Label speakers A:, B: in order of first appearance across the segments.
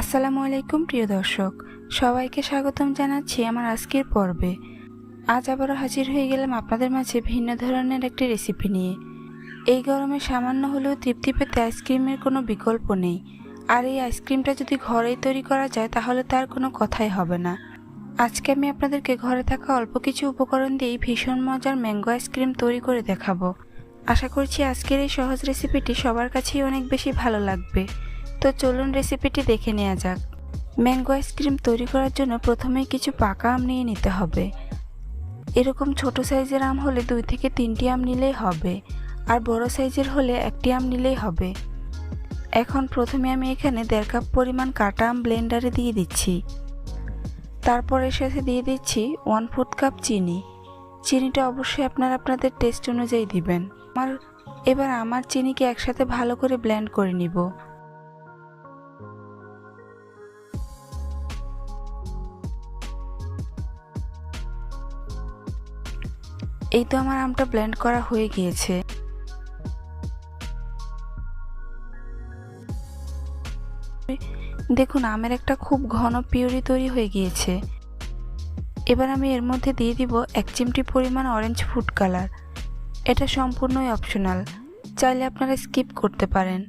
A: আসসালামু আলাইকুম, প্রিয় দর্শক। সবাইকে স্বাগতম জানাচ্ছি আমার আজকের পর্বে। আজ আবারও হাজির হয়ে গেলাম আপনাদের মাঝে ভিন্ন ধরনের একটি রেসিপি নিয়ে। এই গরমে সামান্য হলেও তৃপ্তি পেতে আইসক্রিমের কোনো বিকল্প নেই। আর এই আইসক্রিমটা যদি ঘরেই তৈরি করা যায়, তাহলে তার কোনো কথাই হবে না। আজকে আমি আপনাদেরকে ঘরে থাকা অল্প কিছু উপকরণ দিয়েই ভীষণ মজার ম্যাঙ্গো আইসক্রিম তৈরি করে দেখাবো। আশা করছি আজকের এই সহজ রেসিপিটি সবার কাছেই অনেক বেশি ভালো লাগবে। তো চলুন রেসিপিটি দেখে নেওয়া যাক। ম্যাঙ্গো আইসক্রিম তৈরি করার জন্য প্রথমেই কিছু পাকা আম নিয়ে নিতে হবে। এরকম ছোট সাইজের আম হলে দুই থেকে তিনটি আম নিলেই হবে, আর বড় সাইজের হলে একটি আম নিলেই হবে। এখন প্রথমে আমি এখানে দেড় কাপ পরিমাণ কাটা আম ব্লেন্ডারে দিয়ে দিচ্ছি। তারপর এর সাথে দিয়ে দিচ্ছি ওয়ান ফোর্থ কাপ চিনি। চিনিটা অবশ্যই আপনারা আপনাদের টেস্ট অনুযায়ী দিবেন। আমার এবার আমার চিনিকে একসাথে ভালো করে ব্লেন্ড করে নিব। এই তো আমার আমটা ব্লেন্ড করা হয়ে গিয়েছে। দেখুন, আমের একটা খুব ঘন পিউরি তৈরি হয়ে গিয়েছে। এবার আমি এর মধ্যে দিয়ে দিব এক চিমটি পরিমাণ অরেঞ্জ ফুড কালার এটা সম্পূর্ণই অপশনাল চাইলে আপনারা স্কিপ করতে পারেন।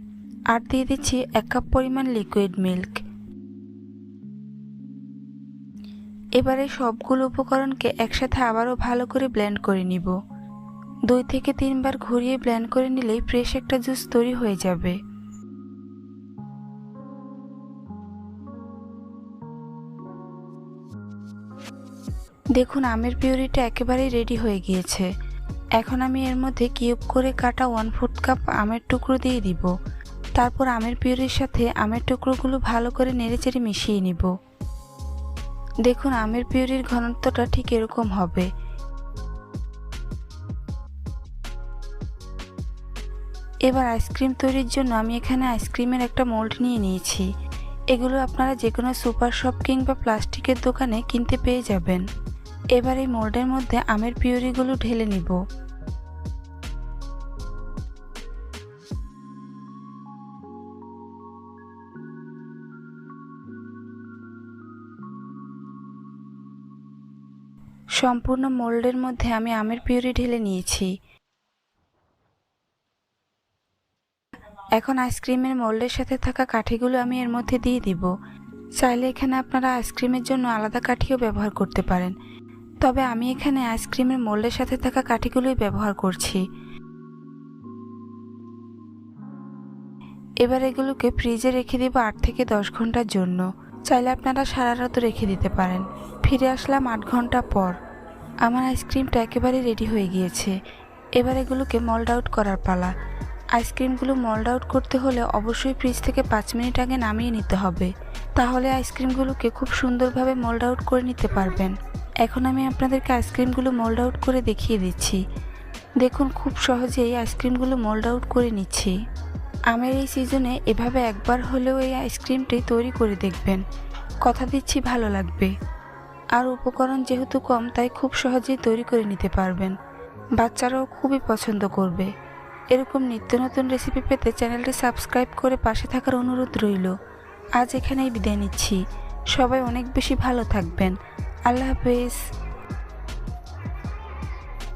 A: আর দিয়ে দিচ্ছি এক কাপ পরিমাণ লিকুইড মিল্ক এবারে সবগুলো উপকরণকে একসাথে আবারও ভালো করে ব্লেন্ড করে নিব। দুই থেকে তিনবার ঘুরিয়ে ব্লেন্ড করে নিলেই ফ্রেশ একটা জুস তৈরি হয়ে যাবে। দেখুন, আমের পিউরিটা একেবারেই রেডি হয়ে গিয়েছে। এখন আমি এর মধ্যে কিউব করে কাটা ওয়ান ফুট কাপ আমের টুকরো দিয়ে দিব। তারপর আমের পিউরির সাথে আমের টুকরোগুলো ভালো করে নেড়েচেড়ে মিশিয়ে নিব। দেখুন, আমের পিউরির ঘনত্বটা ঠিক এরকম হবে। এবার আইসক্রিম তৈরির জন্য আমি এখানে আইসক্রিমের একটা মোল্ড নিয়ে নিয়েছি। এগুলো আপনারা যে কোনো সুপার শপ কিংবা প্লাস্টিকের দোকানে কিনতে পেয়ে যাবেন। এবার এই মোল্ডের মধ্যে আমের পিউরিগুলো ঢেলে নিব। সম্পূর্ণ মোল্ডের মধ্যে আমি আমের পিউরি ঢেলে নিয়েছি। এখন আইসক্রিমের মোল্ডের সাথে থাকা কাঠিগুলো আমি এর মধ্যে দিয়ে দিব। চাইলে এখানে আপনারা আইসক্রিমের জন্য আলাদা কাঠিও ব্যবহার করতে পারেন। তবে আমি এখানে আইসক্রিমের মোল্ডের সাথে থাকা কাঠিগুলোই ব্যবহার করছি। এবার এগুলোকে ফ্রিজে রেখে দিব আট থেকে দশ ঘণ্টার জন্য। চাইলে আপনারা সারা রাত রেখে দিতে পারেন। ফিরে আসলাম আট ঘণ্টা পর। আমার আইসক্রিমটা একেবারে রেডি হয়ে গিয়েছে। এবার এগুলোকে মল্ড আউট করার পালা। আইসক্রিমগুলো মল্ড আউট করতে হলে অবশ্যই ফ্রিজ থেকে পাঁচ মিনিট আগে নামিয়ে নিতে হবে। তাহলে আইসক্রিমগুলোকে খুব সুন্দরভাবে মল্ড আউট করে নিতে পারবেন। এখন আমি আপনাদেরকে আইসক্রিমগুলো মোল্ড আউট করে দেখিয়ে দিচ্ছি। দেখুন, খুব সহজেই আইসক্রিমগুলো মোল্ড আউট করে নিচ্ছি। আমের এই সিজনে এভাবে একবার হলেও এই আইসক্রিমটি তৈরি করে দেখবেন। কথা দিচ্ছি, ভালো লাগবে। আর উপকরণ যেহেতু কম, তাই খুব সহজেই তৈরি করে নিতে পারবেন। বাচ্চারাও খুবই পছন্দ করবে। এরকম নিত্য নতুন রেসিপি পেতে চ্যানেলটি সাবস্ক্রাইব করে পাশে থাকার অনুরোধ রইল। আজ এখানেই বিদায় নিচ্ছি। সবাই অনেক বেশি ভালো থাকবেন। আল্লাহ হাফেজ।